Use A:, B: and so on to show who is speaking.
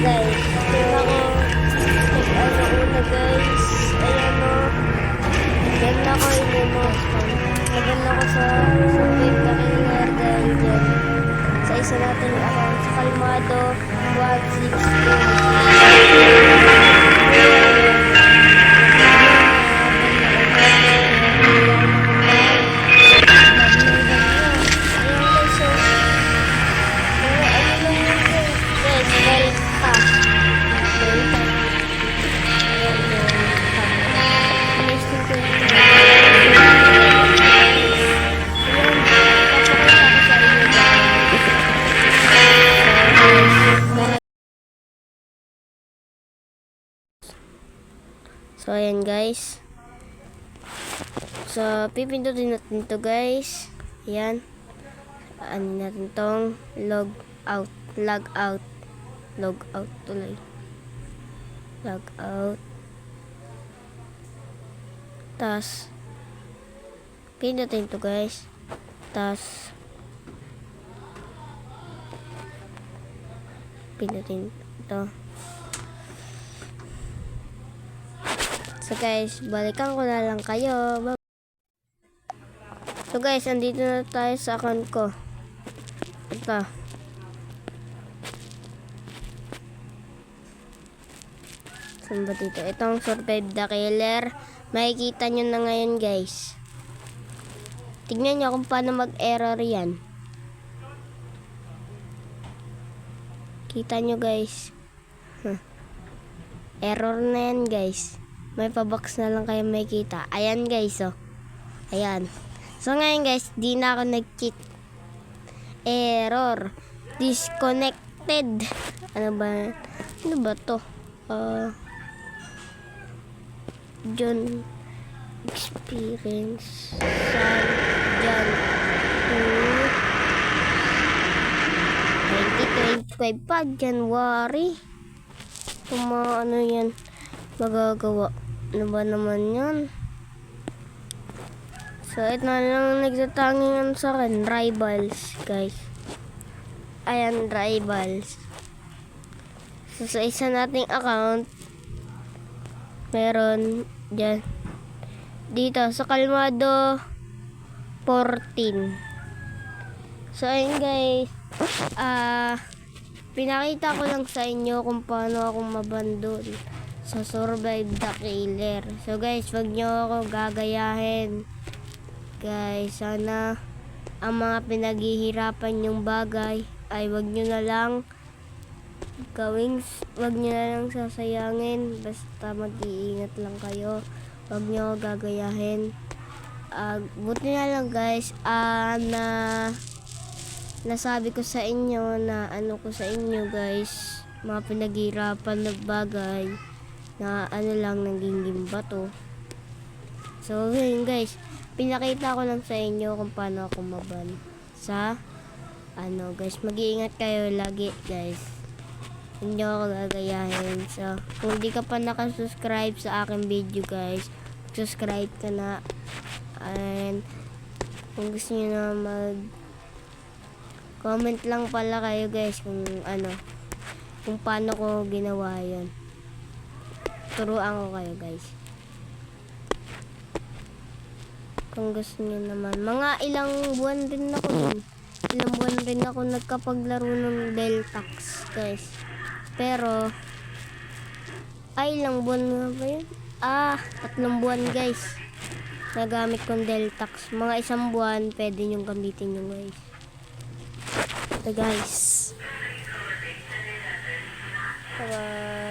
A: guys. Tingnan ako. Nag-ano una guys. Ayan o. Yan ako mo. Nagan ako sa survey na killer dahil dyan. Sa isa natin account sa Kalmado 160. So, ayan guys. So, pipindutin natin to guys. Ayan. Ano natin tong log out. Log out. Log out tuloy. Log out. Tas, pindutin to guys. Tas, pindutin to. So guys, balikan ko na lang kayo. So guys, andito na tayo sa account ko. Ito. Saan ba dito? Itong Survive the Killer. Makikita nyo na ngayon guys. Tignan nyo kung paano mag-error yan. Kita nyo guys. Huh. Error na yan guys. May pabox na lang kayo makikita. Ayan guys oh. Ayan. So ngayon guys, di na ako nag-cheat. Error. Disconnected. Ano ba? Ano ba to? Uh, John Experience San John 2025 pa January kung ano yan magagawa ano ba naman yan so ito na lang nagtatangingan sa akin. Rivals guys. Ayan rivals. So sa isa nating account meron dyan. Dito sa Kalmado 14 so ayun guys. Ah pinakita ko lang sa inyo kung paano ako mabandon sa Survive the Killer. So guys wag nyo ako gagayahin. Guys sana ang mga pinaghihirapan yung bagay ay wag nyo na lang gawing wag nyo na lang sasayangin. Basta mag-iingat lang kayo. Wag nyo gagayahin. Ah, buti na lang guys ah na nasabi ko sa inyo na ano ko sa inyo guys mga pinaghirapan na bagay na ano lang naging gimba to. So yun guys. Pinakita ko lang sa inyo kung paano ako maban sa ano guys. Mag-iingat kayo lagi guys. Hindi ako gagayahin. So kung di ka pa nakasubscribe sa aking video guys subscribe ka na. And kung gusto niyo na mag comment lang pala kayo guys kung ano kung paano ko ginawa yon turuan ko kayo guys kung gusto niyo naman mga ilang buwan din ako dun ilang buwan rin ako nagkapaglaro ng Deltax guys pero ay ilang buwan nga ba yun ah tatlong buwan guys nagamit kong Deltax. Mga isang buwan, pwede nyong gamitin yung guys. Ito guys. Bye.